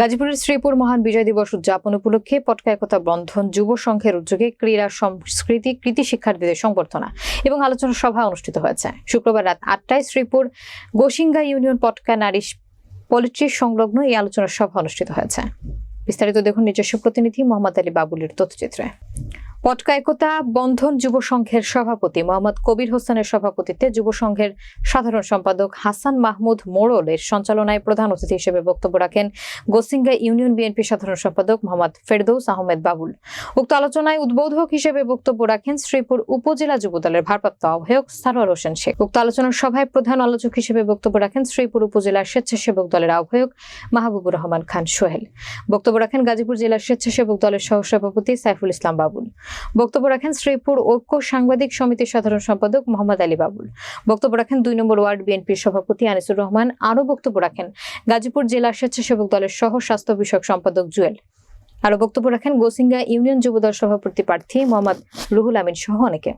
গাজীপুরের শ্রীপুর মহান বিজয় দিবস উদযাপন উপলক্ষে পটকা একতা বন্ধন যুব সংঘের উদ্যোগে ক্রীড়া সংস্কৃতি, কৃতি শিক্ষার্থীদের সংবর্ধনা এবং আলোচনা সভা অনুষ্ঠিত হয়েছে। শুক্রবার রাত আটটায় শ্রীপুর গোসিঙ্গা ইউনিয়ন পটকা নারী পলিট্রি সংলগ্ন এই আলোচনা সভা অনুষ্ঠিত হয়েছে। বিস্তারিত দেখুন নিজস্ব প্রতিনিধি মোহাম্মদ আলী বাবুলের তথ্যচিত্রে। পটকা একতা বন্ধন যুব সংঘের সভাপতি মোহাম্মদ কবির হোসেনের সভাপতিত্বে যুব সংঘের সাধারণ সম্পাদক হাসান মাহমুদ মোড়লের সঞ্চালনায় প্রধান অতিথি হিসেবে বক্তব্য রাখেন গোসিঙ্গা ইউনিয়ন বিএনপি সাধারণ সম্পাদক মোহাম্মদ ফেরদৌস আহমেদ বাবুল। উক্ত আলোচনায় উদ্বোধক হিসেবে বক্তব্য রাখেন শ্রীপুর উপজেলা যুবদলের ভারপ্রাপ্ত আহ্বায়ক সারোয়ার হোসেন শেখ। উক্ত আলোচনার সভায় প্রধান আলোচক হিসেবে বক্তব্য রাখেন শ্রীপুর উপজেলা স্বেচ্ছাসেবক দলের আহ্বায়ক মাহবুবুর রহমান খান সোহেল। বক্তব্য রাখেন গাজীপুর জেলার স্বেচ্ছাসেবক দলের সহসভাপতি সাইফুল ইসলাম বাবুল। বক্তব্য রাখেন শ্রীপুর ঐক্য সাংবাদিক সমিতির সাধারণ সম্পাদক মোহাম্মদ আলী বাবুল। বক্তব্য রাখেন দুই নম্বর ওয়ার্ড বিএনপির সভাপতি আনিসুর রহমান। আরও বক্তব্য রাখেন গাজীপুর জেলা স্বেচ্ছাসেবক দলের সহ স্বাস্থ্য বিষয়ক সম্পাদক জুয়েল। আরও বক্তব্য রাখেন গোসিঙ্গা ইউনিয়ন যুবদল সভাপতি প্রার্থী মোহাম্মদ রুহুল আমিন সহ অনেকে।